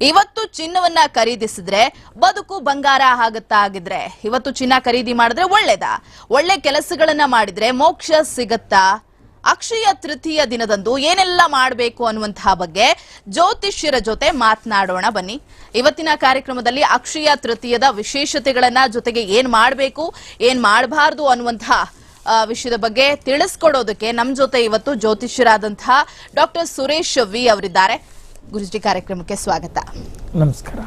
ಇವತ್ತು ಚಿನ್ನವನ್ನ ಖರೀದಿಸಿದ್ರೆ ಬದುಕು ಬಂಗಾರ ಆಗುತ್ತಾ ಆಗಿದ್ರೆ ಇವತ್ತು ಚಿನ್ನ ಖರೀದಿ ಮಾಡಿದ್ರೆ ಒಳ್ಳೇದ? ಒಳ್ಳೆ ಕೆಲಸಗಳನ್ನ ಮಾಡಿದ್ರೆ ಮೋಕ್ಷ ಸಿಗತ್ತಾ? ಅಕ್ಷಯ ತೃತೀಯ ದಿನದಂದು ಏನೆಲ್ಲ ಮಾಡಬೇಕು ಅನ್ನುವಂತಹ ಬಗ್ಗೆ ಜ್ಯೋತಿಷ್ಯರ ಜೊತೆ ಮಾತನಾಡೋಣ ಬನ್ನಿ. ಇವತ್ತಿನ ಕಾರ್ಯಕ್ರಮದಲ್ಲಿ ಅಕ್ಷಯ ತೃತೀಯದ ವಿಶೇಷತೆಗಳನ್ನ ಜೊತೆಗೆ ಏನ್ ಮಾಡಬೇಕು, ಏನ್ ಮಾಡಬಾರ್ದು ಅನ್ನುವಂತಹ ವಿಷಯದ ಬಗ್ಗೆ ತಿಳಿಸ್ಕೊಡೋದಕ್ಕೆ ನಮ್ಮ ಜೊತೆ ಇವತ್ತು ಜ್ಯೋತಿಷ್ಯರಾದಂತಹ ಡಾಕ್ಟರ್ ಸುರೇಶ್ ವಿ ಅವರಿದ್ದಾರೆ. ಗುರುಜಿ ಕಾರ್ಯಕ್ರಮಕ್ಕೆ ಸ್ವಾಗತ. ನಮಸ್ಕಾರ.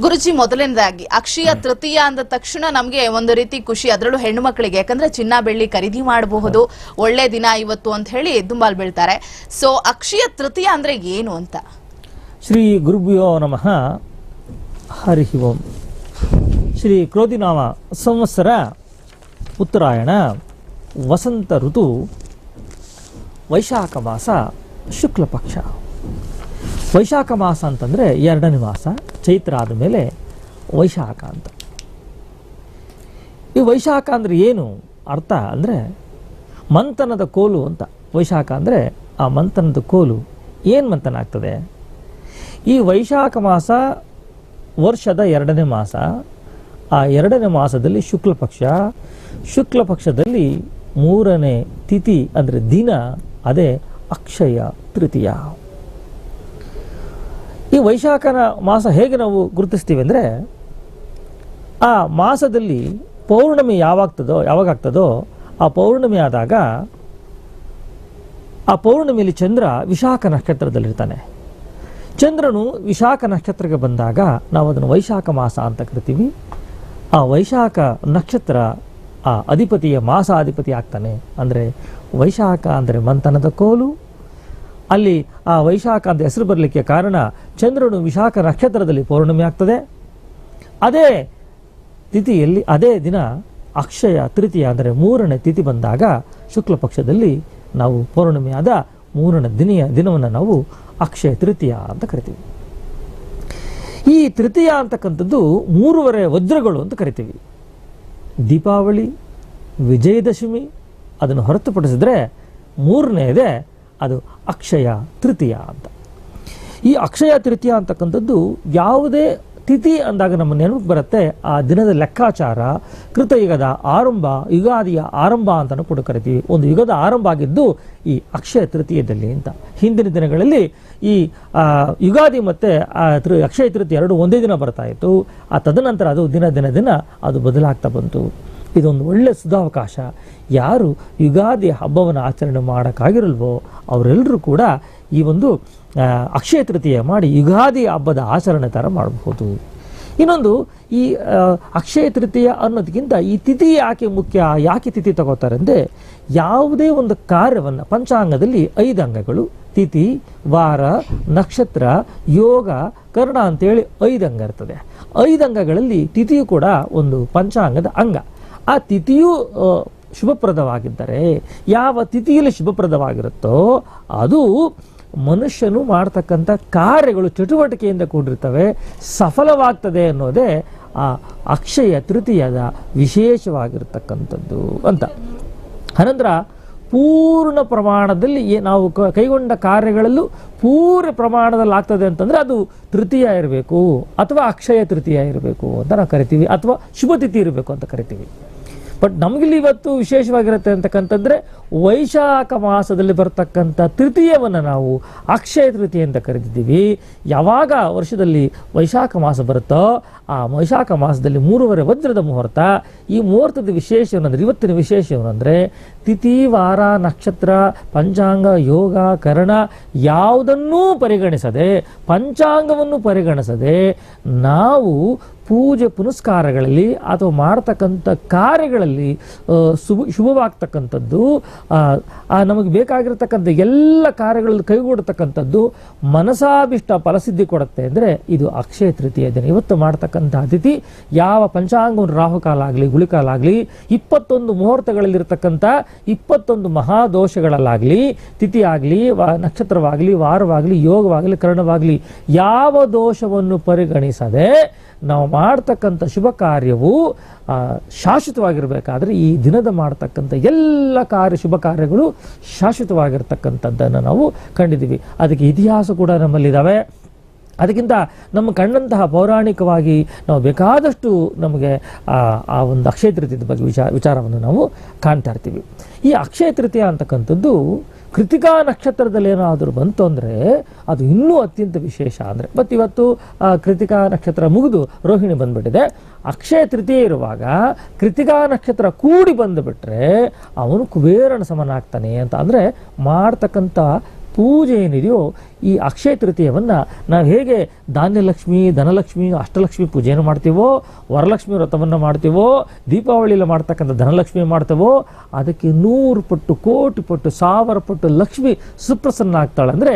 ಗುರುಜಿ ಮೊದಲನೇದಾಗಿ ಅಕ್ಷಯ ತೃತೀಯ ಅಂದ ತಕ್ಷಣ ನಮಗೆ ಒಂದು ರೀತಿ ಖುಷಿ ಅದರಲ್ಲೂ ಹೆಣ್ಣು ಮಕ್ಕಳಿಗೆ ಯಾಕಂದ್ರೆ ಚಿನ್ನ ಬೆಳ್ಳಿ ಖರೀದಿ ಮಾಡಬಹುದು ಒಳ್ಳೆ ದಿನ ಇವತ್ತು ಅಂತ ಹೇಳಿ ದುಂಬಾಲ್ ಬೀಳ್ತಾರೆ. ಸೊ ಅಕ್ಷಯ ತೃತೀಯ ಅಂದ್ರೆ ಏನು ಅಂತ? ಶ್ರೀ ಗುರುಭ್ಯೋ ನಮಃ. ಹರಿ ಓಂ. ಶ್ರೀ ಕ್ರೋಧಿನಾಮ ಸಂವತ್ಸರ ಉತ್ತರಾಯಣ ವಸಂತ ಋತು ವೈಶಾಖ ಮಾಸ ಶುಕ್ಲ ಪಕ್ಷ ವೈಶಾಖ ಮಾಸ ಅಂತಂದರೆ ಎರಡನೇ ಮಾಸ, ಚೈತ್ರ ಆದಮೇಲೆ ವೈಶಾಖ ಅಂತ. ಈ ವೈಶಾಖ ಅಂದರೆ ಏನು? ಅರ್ಥ ಅಂದರೆ ಮಂಥನದ ಕೋಲು ಅಂತ. ವೈಶಾಖ ಅಂದರೆ ಆ ಮಂಥನದ ಕೋಲು. ಏನು ಮಂಥನ ಆಗ್ತದೆ? ಈ ವೈಶಾಖ ಮಾಸ ವರ್ಷದ ಎರಡನೇ ಮಾಸ. ಆ ಎರಡನೇ ಮಾಸದಲ್ಲಿ ಶುಕ್ಲ ಪಕ್ಷ ಶುಕ್ಲ ಪಕ್ಷದಲ್ಲಿ ಮೂರನೇ ತಿಥಿ ಅಂದರೆ ದಿನ, ಅದೇ ಅಕ್ಷಯ ತೃತೀಯ. ಈ ವೈಶಾಖನ ಮಾಸ ಹೇಗೆ ನಾವು ಗುರುತಿಸ್ತೀವಿ ಅಂದರೆ ಆ ಮಾಸದಲ್ಲಿ ಪೌರ್ಣಮಿ ಯಾವಾಗ್ತದೋ ಯಾವಾಗಾಗ್ತದೋ ಆ ಪೌರ್ಣಮಿ ಆದಾಗ, ಆ ಪೌರ್ಣಮಿಯಲ್ಲಿ ಚಂದ್ರ ವಿಶಾಖ ನಕ್ಷತ್ರದಲ್ಲಿರ್ತಾನೆ. ಚಂದ್ರನು ವಿಶಾಖ ನಕ್ಷತ್ರಕ್ಕೆ ಬಂದಾಗ ನಾವು ಅದನ್ನು ವೈಶಾಖ ಮಾಸ ಅಂತ ಕರಿತೀವಿ. ಆ ವೈಶಾಖ ನಕ್ಷತ್ರ ಆ ಅಧಿಪತಿಯ ಮಾಸ ಅಧಿಪತಿ ಆಗ್ತಾನೆ. ಅಂದರೆ ವೈಶಾಖ ಅಂದರೆ ಮಂಥನದ ಕೋಲು ಅಲ್ಲಿ ಆ ವೈಶಾಖ ಅಂತ ಹೆಸರು ಬರಲಿಕ್ಕೆ ಕಾರಣ ಚಂದ್ರನು ವಿಶಾಖ ನಕ್ಷತ್ರದಲ್ಲಿ ಪೌರ್ಣಮಿ ಆಗ್ತದೆ. ಅದೇ ತಿಥಿಯಲ್ಲಿ, ಅದೇ ದಿನ ಅಕ್ಷಯ ತೃತೀಯ ಅಂದರೆ ಮೂರನೇ ತಿಥಿ ಬಂದಾಗ ಶುಕ್ಲ ಪಕ್ಷದಲ್ಲಿ ನಾವು ಪೌರ್ಣಮಿಯಾದ ಮೂರನೇ ದಿನಿಯ ದಿನವನ್ನು ನಾವು ಅಕ್ಷಯ ತೃತೀಯ ಅಂತ ಕರಿತೀವಿ. ಈ ತೃತೀಯ ಅಂತಕ್ಕಂಥದ್ದು ಮೂರುವರೆ ವಜ್ರಗಳು ಅಂತ ಕರಿತೀವಿ. ದೀಪಾವಳಿ, ವಿಜಯದಶಮಿ ಅದನ್ನು ಹೊರತುಪಡಿಸಿದ್ರೆ ಮೂರನೇದೇ ಅದು ಅಕ್ಷಯ ತೃತೀಯ ಅಂತ. ಈ ಅಕ್ಷಯ ತೃತೀಯ ಅಂತಕ್ಕಂಥದ್ದು ಯಾವುದೇ ತಿಥಿ ಅಂದಾಗ ನಮ್ಮ ನೆನಪು ಬರುತ್ತೆ, ಆ ದಿನದ ಲೆಕ್ಕಾಚಾರ, ಕೃತಯುಗದ ಆರಂಭ, ಯುಗಾದಿಯ ಆರಂಭ ಅಂತಲೂ ಕೂಡ ಕರಿತೀವಿ. ಒಂದು ಯುಗದ ಆರಂಭ ಆಗಿದ್ದು ಈ ಅಕ್ಷಯ ತೃತೀಯದಲ್ಲಿ ಅಂತ. ಹಿಂದಿನ ದಿನಗಳಲ್ಲಿ ಈ ಯುಗಾದಿ ಮತ್ತು ತೃ ಅಕ್ಷಯ ತೃತೀಯ ಎರಡು ಒಂದೇ ದಿನ ಬರ್ತಾ ಇತ್ತು. ಆ ತದನಂತರ ಅದು ದಿನ ದಿನ ದಿನ ಅದು ಬದಲಾಗ್ತಾ ಬಂತು. ಇದೊಂದು ಒಳ್ಳೆಯ ಸುಧಾವಕಾಶ. ಯಾರು ಯುಗಾದಿ ಹಬ್ಬವನ್ನು ಆಚರಣೆ ಮಾಡೋಕ್ಕಾಗಿರಲ್ವೋ ಅವರೆಲ್ಲರೂ ಕೂಡ ಈ ಒಂದು ಅಕ್ಷಯ ತೃತೀಯ ಮಾಡಿ ಯುಗಾದಿ ಹಬ್ಬದ ಆಚರಣೆ ಥರ ಮಾಡಬಹುದು. ಇನ್ನೊಂದು, ಈ ಅಕ್ಷಯ ತೃತೀಯ ಅನ್ನೋದಕ್ಕಿಂತ ಈ ತಿಥಿ ಯಾಕೆ ಮುಖ್ಯ, ಯಾಕೆ ತಿಥಿ ತಗೋತಾರೆ ಅಂದರೆ ಯಾವುದೇ ಒಂದು ಕಾರ್ಯವನ್ನು, ಪಂಚಾಂಗದಲ್ಲಿ ಐದು ಅಂಗಗಳು, ತಿಥಿ, ವಾರ, ನಕ್ಷತ್ರ, ಯೋಗ, ಕರ್ಣ ಅಂತೇಳಿ ಐದು ಅಂಗ ಇರ್ತದೆ. ಐದು ಅಂಗಗಳಲ್ಲಿ ತಿಥಿಯು ಕೂಡ ಒಂದು ಪಂಚಾಂಗದ ಅಂಗ. ಆ ತಿಥಿಯು ಶುಭಪ್ರದವಾಗಿದ್ದರೆ ಯಾವ ತಿಥಿಯಲ್ಲಿ ಶುಭಪ್ರದವಾಗಿರುತ್ತೋ ಅದು ಮನುಷ್ಯನು ಮಾಡ್ತಕ್ಕಂಥ ಕಾರ್ಯಗಳು ಚಟುವಟಿಕೆಯಿಂದ ಕೂಡಿರ್ತವೆ, ಸಫಲವಾಗ್ತದೆ ಅನ್ನೋದೇ ಆ ಅಕ್ಷಯ ತೃತೀಯದ ವಿಶೇಷವಾಗಿರ್ತಕ್ಕಂಥದ್ದು ಅಂತ. ಅನಂತರ ಪೂರ್ಣ ಪ್ರಮಾಣದಲ್ಲಿ ನಾವು ಕೈಗೊಂಡ ಕಾರ್ಯಗಳಲ್ಲೂ ಪೂರ್ಣ ಪ್ರಮಾಣದಲ್ಲಿ ಆಗ್ತದೆ ಅಂತಂದರೆ ಅದು ತೃತೀಯ ಇರಬೇಕು, ಅಥವಾ ಅಕ್ಷಯ ತೃತೀಯ ಇರಬೇಕು ಅಂತ ನಾವು ಕರಿತೀವಿ, ಅಥವಾ ಶುಭ ತಿಥಿ ಇರಬೇಕು ಅಂತ ಕರಿತೀವಿ. ಬಟ್ ನಮಗಿಲ್ಲಿ ಇವತ್ತು ವಿಶೇಷವಾಗಿರುತ್ತೆ ಅಂತಕ್ಕಂಥದ್ರೆ ವೈಶಾಖ ಮಾಸದಲ್ಲಿ ಬರತಕ್ಕಂಥ ತೃತೀಯವನ್ನು ನಾವು ಅಕ್ಷಯ ತೃತೀಯ ಅಂತ ಕರೆದಿದ್ದೀವಿ ಯಾವಾಗ ವರ್ಷದಲ್ಲಿ ವೈಶಾಖ ಮಾಸ ಬರುತ್ತೋ ಆ ವೈಶಾಖ ಮಾಸದಲ್ಲಿ ಮೂರುವರೆ ವಜ್ರದ ಮುಹೂರ್ತ. ಈ ಮುಹೂರ್ತದ ವಿಶೇಷ ಏನಂದ್ರೆ ಇವತ್ತಿನ ವಿಶೇಷ ಏನಂದರೆ ತಿಥಿ ವಾರ ನಕ್ಷತ್ರ ಪಂಚಾಂಗ ಯೋಗ ಕರ್ಣ ಯಾವುದನ್ನೂ ಪರಿಗಣಿಸದೆ, ಪಂಚಾಂಗವನ್ನು ಪರಿಗಣಿಸದೆ ನಾವು ಪೂಜೆ ಪುನಸ್ಕಾರಗಳಲ್ಲಿ ಅಥವಾ ಮಾಡ್ತಕ್ಕಂಥ ಕಾರ್ಯಗಳಲ್ಲಿ ಶುಭ, ಶುಭವಾಗ್ತಕ್ಕಂಥದ್ದು ನಮಗೆ ಬೇಕಾಗಿರ್ತಕ್ಕಂಥ ಎಲ್ಲ ಕಾರ್ಯಗಳಲ್ಲಿ ಕೈಗೂಡತಕ್ಕಂಥದ್ದು ಮನಸಾಭಿಷ್ಟ ಫಲಸಿದ್ಧಿ ಕೊಡುತ್ತೆ ಅಂದರೆ ಇದು ಅಕ್ಷಯ ತೃತೀಯ ದಿನ. ಇವತ್ತು ಮಾಡ್ತಕ್ಕಂಥ ಅತಿಥಿ ಯಾವ ಪಂಚಾಂಗವನ್ನು ರಾಹುಕಾಲ ಆಗಲಿ ಗುಳಿಕಾಲ ಆಗಲಿ ಇಪ್ಪತ್ತೊಂದು ಮುಹೂರ್ತಗಳಲ್ಲಿರ್ತಕ್ಕಂಥ ಇಪ್ಪತ್ತೊಂದು ಮಹಾದೋಷಗಳಲ್ಲಾಗಲಿ ತಿಥಿ ಆಗಲಿ ವಾ, ನಕ್ಷತ್ರವಾಗಲಿ, ವಾರವಾಗಲಿ, ಯೋಗವಾಗಲಿ, ಕರ್ಣವಾಗಲಿ, ಯಾವ ದೋಷವನ್ನು ಪರಿಗಣಿಸದೆ ನಾವು ಮಾಡ್ತಕ್ಕಂಥ ಶುಭ ಕಾರ್ಯವು ಶಾಶ್ವತವಾಗಿರಬೇಕಾದ್ರೆ ಈ ದಿನದ ಮಾಡ್ತಕ್ಕಂಥ ಎಲ್ಲ ಕಾರ್ಯ, ಶುಭ ಕಾರ್ಯಗಳು ಶಾಶ್ವತವಾಗಿರ್ತಕ್ಕಂಥದ್ದನ್ನು ನಾವು ಕಂಡಿದ್ದೀವಿ. ಅದಕ್ಕೆ ಇತಿಹಾಸ ಕೂಡ ನಮ್ಮಲ್ಲಿದ್ದಾವೆ. ಅದಕ್ಕಿಂತ ನಮ್ಮ ಕಣ್ಣಂತಹ ಪೌರಾಣಿಕವಾಗಿ ನಾವು ಬೇಕಾದಷ್ಟು ನಮಗೆ ಆ ಒಂದು ಅಕ್ಷಯ ತೃತೀಯದ ಬಗ್ಗೆ ವಿಚಾರ, ವಿಚಾರವನ್ನು ನಾವು ಕಾಣ್ತಾ ಇರ್ತೀವಿ. ಈ ಅಕ್ಷಯ ತೃತೀಯ ಅಂತಕ್ಕಂಥದ್ದು ಕೃತಿಕಾ ನಕ್ಷತ್ರದಲ್ಲಿ ಏನಾದರೂ ಬಂತು ಅಂದರೆ ಅದು ಇನ್ನೂ ಅತ್ಯಂತ ವಿಶೇಷ ಅಂದರೆ. ಮತ್ತು ಇವತ್ತು ಕೃತಿಕಾ ನಕ್ಷತ್ರ ಮುಗಿದು ರೋಹಿಣಿ ಬಂದುಬಿಟ್ಟಿದೆ. ಅಕ್ಷಯ ತೃತೀಯ ಇರುವಾಗ ಕೃತಿಕಾ ನಕ್ಷತ್ರ ಕೂಡಿ ಬಂದುಬಿಟ್ರೆ ಅವನು ಕುಬೇರನ ಸಮನಾಗ್ತಾನೆ ಅಂತ ಅಂದರೆ ಮಾಡ್ತಕ್ಕಂಥ ಪೂಜೆ ಏನಿದೆಯೋ ಈ ಅಕ್ಷಯ ತೃತೀಯವನ್ನು ನಾವು ಹೇಗೆ ಧಾನ್ಯಲಕ್ಷ್ಮಿ, ಧನಲಕ್ಷ್ಮಿ, ಅಷ್ಟಲಕ್ಷ್ಮಿ ಪೂಜೆಯನ್ನು ಮಾಡ್ತೀವೋ, ವರಲಕ್ಷ್ಮಿ ವ್ರತವನ್ನು ಮಾಡ್ತೀವೋ, ದೀಪಾವಳಿಯಲ್ಲಿ ಮಾಡ್ತಕ್ಕಂಥ ಧನಲಕ್ಷ್ಮಿ ಮಾಡ್ತೇವೋ, ಅದಕ್ಕೆ ನೂರು ಪಟ್ಟು, ಕೋಟಿ ಪಟ್ಟು, ಸಾವಿರ ಪಟ್ಟು ಲಕ್ಷ್ಮಿ ಸುಪ್ರಸನ್ನ ಆಗ್ತಾಳೆ ಅಂದರೆ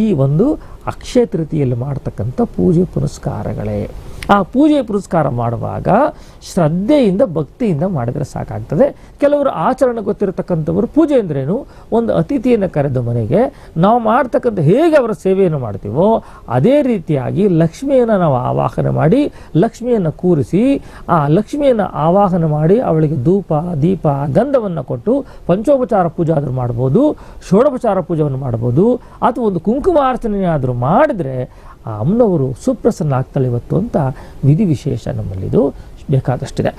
ಈ ಒಂದು ಅಕ್ಷಯ ತೃತೀಯಲ್ಲಿ ಮಾಡ್ತಕ್ಕಂಥ ಪೂಜೆ ಪುನಸ್ಕಾರಗಳೇ. ಆ ಪೂಜೆ ಪುರಸ್ಕಾರ ಮಾಡುವಾಗ ಶ್ರದ್ಧೆಯಿಂದ, ಭಕ್ತಿಯಿಂದ ಮಾಡಿದರೆ ಸಾಕಾಗ್ತದೆ. ಕೆಲವರು ಆಚರಣೆ ಗೊತ್ತಿರತಕ್ಕಂಥವರು ಪೂಜೆ ಅಂದ್ರೇನು? ಒಂದು ಅತಿಥಿಯನ್ನು ಕರೆದ ಮನೆಗೆ, ನಾವು ಮಾಡ್ತಕ್ಕಂಥ ಹೇಗೆ ಅವರ ಸೇವೆಯನ್ನು ಮಾಡ್ತೀವೋ, ಅದೇ ರೀತಿಯಾಗಿ ಲಕ್ಷ್ಮಿಯನ್ನು ನಾವು ಆವಾಹನೆ ಮಾಡಿ, ಲಕ್ಷ್ಮಿಯನ್ನು ಕೂರಿಸಿ, ಆ ಲಕ್ಷ್ಮಿಯನ್ನು ಆವಾಹನೆ ಮಾಡಿ ಅವಳಿಗೆ ಧೂಪ, ದೀಪ, ಗಂಧವನ್ನು ಕೊಟ್ಟು ಪಂಚೋಪಚಾರ ಪೂಜೆ ಆದರೂ ಮಾಡ್ಬೋದು, ಷೋಡೋಪಚಾರ ಪೂಜೆಯನ್ನು ಮಾಡ್ಬೋದು, ಅಥವಾ ಒಂದು ಕುಂಕುಮಾರ್ಚನೆಯಾದರೂ ಮಾಡಿದರೆ ಆ ಅಮ್ಮನವರು ಸುಪ್ರಸನ್ನ ಆಗ್ತಾಳೆ ಇವತ್ತು ಅಂತ ವಿಧಿ ವಿಶೇಷ ನಮ್ಮಲ್ಲಿದು ಬೇಕಾದಷ್ಟಿದೆ.